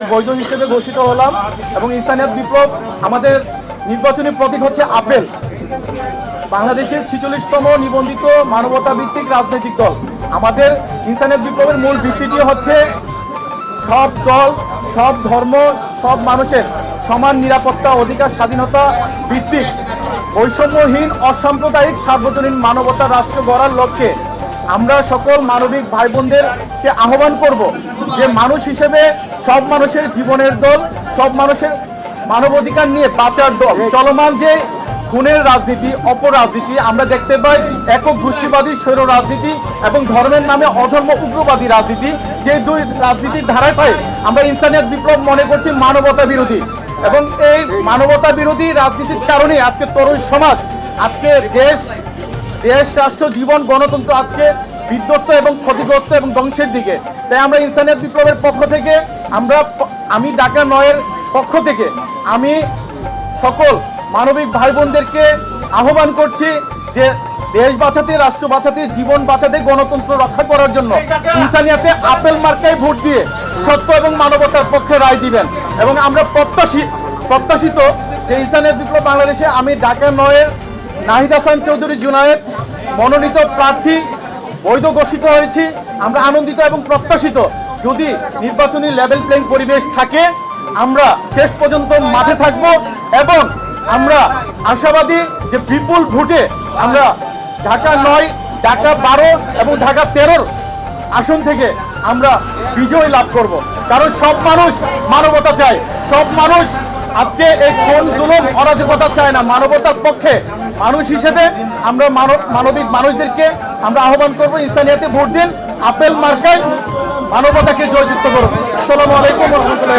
বৈধ হিসেবে ঘোষিত হলাম এবং ইনসানিয়াত বিপ্লব আমাদের নির্বাচনী প্রতীক হচ্ছে আপেল। বাংলাদেশের ছিচল্লিশতম নিবন্ধিত মানবতা ভিত্তিক রাজনৈতিক দল। আমাদের ইনসানিয়াত বিপ্লবের মূল ভিত্তিটি হচ্ছে সব দল, সব ধর্ম, সব মানুষের সমান নিরাপত্তা, অধিকার, স্বাধীনতা ভিত্তিক বৈষম্যহীন, অসাম্প্রদায়িক, সার্বজনীন মানবতা রাষ্ট্র গড়ার লক্ষ্যে আমরা সকল মানবিক ভাই বোনদেরকে আহ্বান করব যে মানুষ হিসেবে সব মানুষের জীবনের দল, সব মানুষের মানবাধিকার নিয়ে বাঁচার দল। চলমান যে খুনের রাজনীতি, অপরাজনীতি, আমরা দেখতে পাই একক গোষ্ঠীবাদী স্বৈর রাজনীতি এবং ধর্মের নামে অধর্ম উগ্রবাদী রাজনীতি, যে দুই রাজনীতির ধারায় ধারাটাই আমরা ইনসানিয়ত বিপ্লব মনে করছি মানবতা বিরোধী। এবং এই মানবতা বিরোধী রাজনীতির কারণে আজকে তরুণ সমাজ, আজকে দেশ দেশ, রাষ্ট্র, জীবন, গণতন্ত্র আজকে বিধ্বস্ত এবং ক্ষতিগ্রস্ত এবং ধ্বংসের দিকে। তাই আমরা ইনসানিয়ত বিপ্লবের পক্ষ থেকে, আমরা আমি ঢাকা নয়ের পক্ষ থেকে, আমি সকল মানবিক ভাই বোনদেরকে আহ্বান করছি যে দেশ বাঁচাতে, রাষ্ট্র বাঁচাতে, জীবন বাঁচাতে, গণতন্ত্র রক্ষা করার জন্য ইনসানিয়াতে আপেল মার্কায় ভোট দিয়ে সত্য এবং মানবতার পক্ষে রায় দিবেন। এবং আমরা প্রত্যাশী, প্রত্যাশিত যে ইনসানিয়াত বিপ্লব বাংলাদেশে আমি ঢাকা নয়ের নাহিদ হাসান চৌধুরী জুনায়েদ, মনোনীত প্রার্থী বৈধ ঘোষিত হয়েছি। আমরা আনন্দিত এবং প্রত্যাশিত। যদি নির্বাচনী লেভেল প্লেইং পরিবেশ থাকে, আমরা শেষ পর্যন্ত মাঠে থাকব এবং আমরা আশাবাদী যে বিপুল ভোটে আমরা ঢাকা নয়, ঢাকা বারো এবং ঢাকা তেরোর আসন থেকে আমরা বিজয় লাভ করব। কারণ সব মানুষ মানবতা চায়। সব মানুষ আজকে এই কোন জুলুম অরাজকতা চায় না? মানবতার পক্ষে মানুষ হিসেবে আমরা মানব, মানবিক মানুষদেরকে আমরা আহ্বান করব, ইনসানিয়াতে ভোট দিন, আপেল মার্কায় মানবতাকে জয়যুক্ত করুন। আসসালামু আলাইকুম রহমতুল্লাহ